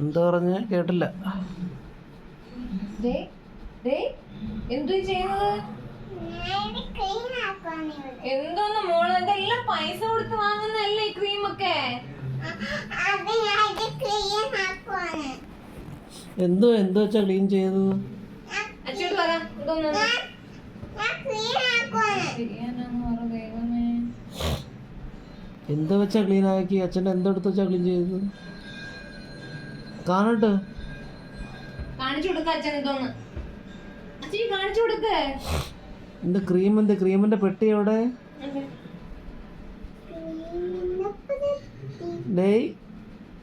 എന്താ പറഞ്ഞ? കേട്ടില്ല. ചെയ്യുന്നത്? ക്ലീൻ എന്തോന്ന് മോൾ ഇതെല്ലാം പൈസ കൊടുത്ത് വാങ്ങുന്നല്ലേ ഈ ക്രീമൊക്കെ അത് ഞാൻ ഇത് ക്ലീൻ ആക്കുവാണ്. എന്തോ എന്തോ വെച്ചാ ക്ലീൻ ചെയ്തത് അച്ഛോട് പറ എന്തോ വെച്ചാ ക്ലീൻ ആക്കി? അച്ഛന്റെ എന്തെടുത്ത് വെച്ചാ ക്ലീൻ ചെയ്തത്? കാണട്ടെ. എന്റെ ക്രീം എന്ത് ക്രീമിന്റെ പെട്ടി എവിടെ? ഡേയ്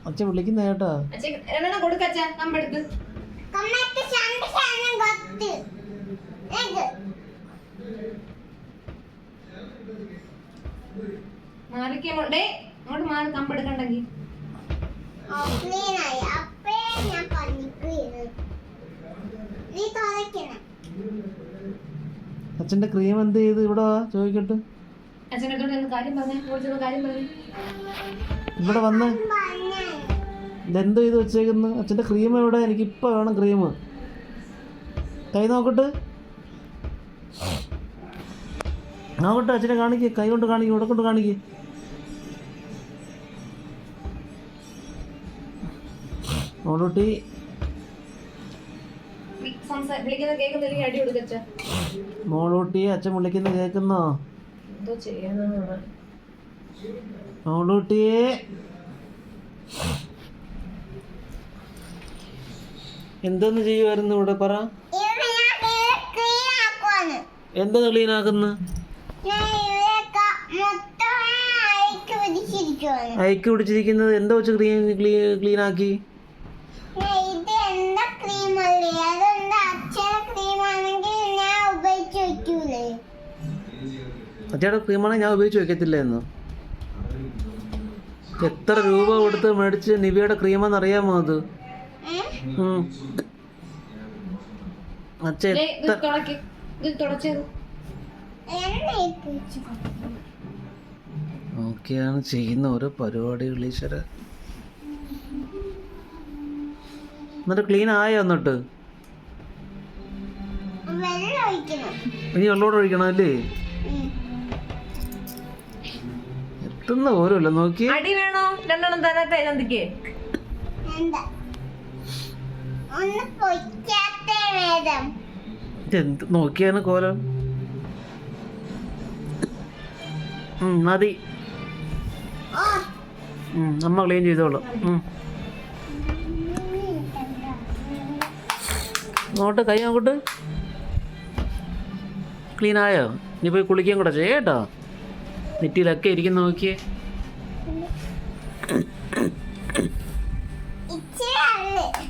അച്ഛൻ വിളിക്കുന്ന കേട്ടാ. അച്ഛൻ മാറിക്കേ ഡേ അങ്ങോട്ട് മാറി കമ്പെടുക്കണ്ടെങ്കിൽ അച്ഛന്റെ ക്രീം എന്ത് ചെയ്ത് ഇവിടെ ചോദിക്കട്ടെ. ഇവിടെ വന്ന്. ഇതെന്തോ ചെയ്ത് വെച്ചേക്കുന്നു? അച്ഛന്റെ ക്രീം എവിടെ? എനിക്ക് ഇപ്പൊ വേണം ക്രീം. കൈ നോക്കട്ടെ. നോക്കട്ടെ അച്ഛനെ കാണിക്കേ. കൈ കൊണ്ട് കാണിക്കേ ഇവിടെ കൊണ്ട് കാണിക്ക്. മോളൂട്ടി മോളൂട്ടി അച്ഛൻ വിളിക്കുന്ന കേക്കുന്നോ മോളൂട്ടിയെ എന്തോന്ന് ചെയ്യുമായിരുന്നു ഇവിടെ പറ. എന്ത് ഞാൻ ക്ലീൻ ആക്കുവാണ് എന്താ ക്ലീൻ ആക്കുന്നു അയക്ക് പിടിച്ചിരിക്കുന്നത് എന്താ വെച്ച് ക്ലീൻ ക്ലീൻ ആക്കി അച്ഛന്റെ ക്രീമാണെങ്കിൽ ഞാൻ ഉപയോഗിച്ച് വെക്കൂലേ അച്ഛയുടെ ക്രീമാണ് ഞാൻ ഉപയോഗിച്ച് വെക്കത്തില്ല എന്ന് എത്ര രൂപ കൊടുത്ത് മേടിച്ച് നിവിയുടെ ക്രീമാന്ന് അറിയാമോ അത്? വെച്ചു നോക്കിയാണ് ചെയ്യുന്ന ഓരോ പരിപാടികൾ ഈശ്വര. എന്നിട്ട് ക്ലീൻ ആയോ എന്നിട്ട്? വെള്ളം ഒഴിക്കണം ഇനി വെള്ളോട് ഒഴിക്കണം അല്ലേ? എത്തുന്ന ഓരോല്ല നോക്കി അടി വേണോ? രണ്ടെണ്ണം തരാട്ടെ ചന്തിക്ക് എന്താ? ഒന്ന് പൊയ്ക്കാത്തേ വേദം. എന്ത് നോക്കിയാണ് കോലം. ഉം, മതി. അമ്മ ക്ലീൻ ചെയ്തോളാം. അങ്ങോട്ട് കൈ അങ്ങോട്ട് ക്ലീൻ ആയോ നീ പോയി കുളിക്കാൻ കൂടെ ചെയ്യ കേട്ടോ. നെറ്റിയിലൊക്കെ ഇരിക്കുന്ന നോക്കിയേ. ഇച്ചിരി